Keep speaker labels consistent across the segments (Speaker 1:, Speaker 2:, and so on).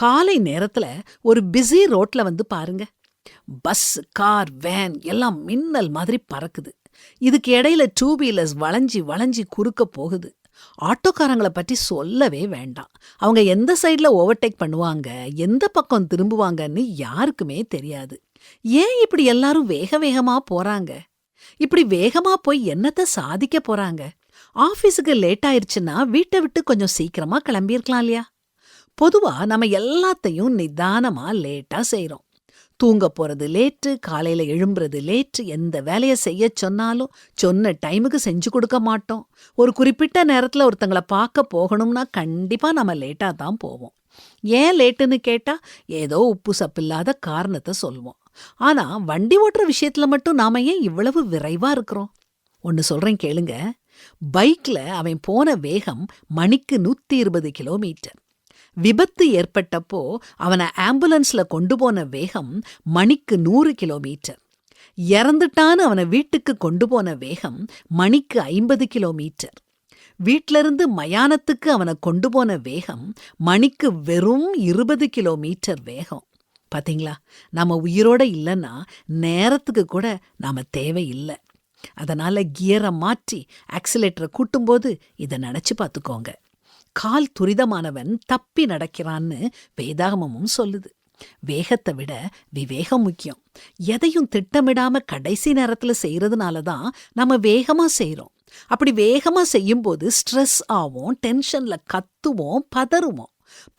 Speaker 1: காலை நேரத்துல ஒரு பிஸி ரோட்ல வந்து பாருங்க. பஸ் கார் வேன் எல்லாம் மின்னல் மாதிரி பறக்குது. இதுக்கு இடையில டூ வீலர்ஸ் வளைஞ்சி வளைஞ்சி குறுக்க போகுது. ஆட்டோக்காரங்களை பற்றி சொல்லவே வேண்டாம். அவங்க எந்த சைடுல ஓவர்டேக் பண்ணுவாங்க எந்த பக்கம் திரும்புவாங்கன்னு யாருக்குமே தெரியாது. ஏன் இப்படி எல்லாரும் வேக வேகமா போறாங்க? இப்படி வேகமா போய் என்னத்த சாதிக்க போறாங்க? ஆபீஸுக்கு லேட் ஆயிடுச்சுன்னா வீட்டை விட்டு கொஞ்சம் சீக்கிரமா கிளம்பியிருக்கலாம் இல்லையா? பொதுவா நம்ம எல்லாத்தையும் நிதானமா லேட்டா செய்றோம். தூங்க போறது லேட்டு காலையில எழும்புறது லேட்டு எந்த வேலையை செய்ய சொன்னாலும் சொன்ன டைமுக்கு செஞ்சு கொடுக்க மாட்டோம். ஒரு குறிப்பிட்ட நேரத்துல ஒருத்தங்கள பார்க்க போகணும்னா கண்டிப்பா நம்ம லேட்டா தான் போவோம். ஏன் லேட்டுன்னு கேட்டா ஏதோ உப்பு சப்பில்லாத காரணத்தை சொல்லுவோம் ஆனா வண்டி ஓட்டுற விஷயத்துல மட்டும் நாம ஏன் இவ்வளவு விரைவா இருக்கிறோம்? ஒன்னு சொல்றேன் கேளுங்க. பைக்ல அவன் போன வேகம் மணிக்கு நூத்தி இருபது கிலோமீட்டர். விபத்து ஏற்பட்டப்போ அவனை ஆம்புலன்ஸ்ல கொண்டு போன வேகம் மணிக்கு நூறு கிலோமீட்டர். இறந்துட்டான்னு அவனை வீட்டுக்கு கொண்டு போன வேகம் மணிக்கு ஐம்பது கிலோமீட்டர். வீட்டிலிருந்து இருந்து மயானத்துக்கு அவனை கொண்டு போன வேகம் மணிக்கு வெறும் இருபது கிலோமீட்டர் வேகம். பாத்தீங்களா? நம்ம உயிரோட இல்லைன்னா நேரத்துக்கு கூட நாம தேவையில்லை. அதனால கியரை மாற்றி ஆக்சிலேட்டரை கூட்டும்போது இதை நினச்சி பார்த்துக்கோங்க. கால் துரிதமானவன் தப்பி நடக்கிறான்னு வேதாகமமும் சொல்லுது. வேகத்தை விட விவேகம் முக்கியம். எதையும் திட்டமிடாம கடைசி நேரத்துல செய்யறதுனால தான் நம்ம வேகமா செய்யறோம் அப்படி வேகமா செய்யும்போது ஸ்ட்ரெஸ் ஆவோம் டென்ஷன்ல கத்துவோம் பதறுவோம்.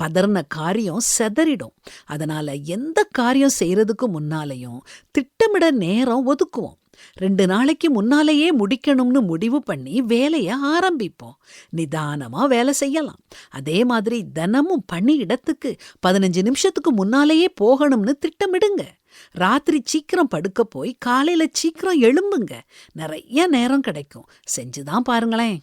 Speaker 1: பதறின காரியம் செதறிடும். அதனால எந்த காரியம் செய்யறதுக்கு முன்னாலையும் திட்டமிட நேரம் ஒதுக்குவோம். ரெண்டு நாளைக்கு முன்னாலேயே முடிக்கணும்னு முடிவு பண்ணி வேலைய ஆரம்பிப்போம். நிதானமா வேலை செய்யலாம். அதே மாதிரி தினமும் பணி இடத்துக்கு பதினஞ்சு நிமிஷத்துக்கு முன்னாலேயே போகணும்னு திட்டமிடுங்க. ராத்திரி சீக்கிரம் படுக்க போய் காலையில சீக்கிரம் எழும்புங்க. நிறைய நேரம் கிடைக்கும். செஞ்சுதான் பாருங்களேன்.